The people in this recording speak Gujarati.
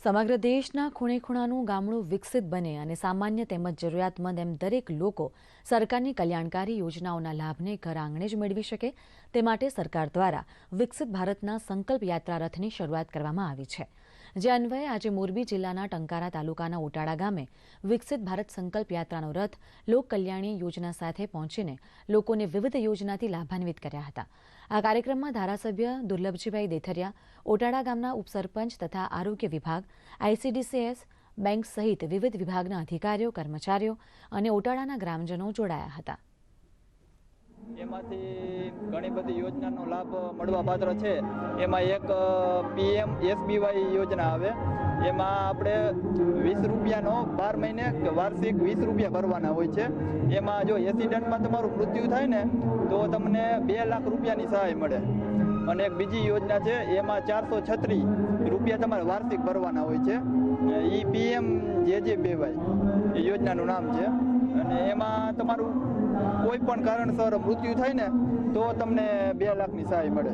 સમગ્ર દેશના ખૂણે ખૂણાનું ગામડું વિકસિત બને અને સામાન્ય તેમજ જરૂરિયાતમંદ એમ દરેક લોકો સરકારની કલ્યાણકારી યોજનાઓના લાભને ઘર આંગણે જ મેળવી શકે તે માટે સરકાર દ્વારા વિકસિત ભારતના સંકલ્પ યાત્રા રથની શરૂઆત કરવામાં આવી છે. જે અન્વયે આજે મોરબી જિલ્લાના ટંકારા તાલુકાના ઓટાળા ગામે વિકસિત ભારત સંકલ્પ યાત્રાનો રથ લોક કલ્યાણી યોજના સાથે પહોંચીને લોકોને વિવિધ યોજનાથી લાભાન્વિત કર્યા હતા. આ કાર્યક્રમમાં ધારાસભ્ય દુર્લભજીભાઈ દેથરિયા, ઓટાળા ગામના ઉપસરપંચ તથા આરોગ્ય વિભાગ, આઈસીડીસીએસ બેંક સહિત વિવિધ વિભાગના અધિકારીઓ, કર્મચારીઓ અને ઓટાળાના ગ્રામજનો જોડાયા હતા. એમાંથી ઘણી બધી યોજનાનો લાભ મળવા પાત્ર છે. એમાં એક પીએમ એસબીવાય યોજના આવે. એમાં આપણે વીસ રૂપિયાનો બાર મહિને વાર્ષિક વીસ રૂપિયા ભરવાના હોય છે. એમાં જો એક્સિડન્ટમાં તમારું મૃત્યુ થાય ને, તો તમને બે લાખ રૂપિયાની સહાય મળે. અને એક બીજી યોજના છે, એમાં ચારસો છત્રીસ રૂપિયા તમારે વાર્ષિક ભરવાના હોય છે. એ પીએમ જે જે બેવાય એ યોજનાનું નામ છે. અને એમાં તમારું કોઈ પણ કારણસર મૃત્યુ થાય ને તો તમને બે લાખની સહાય મળે.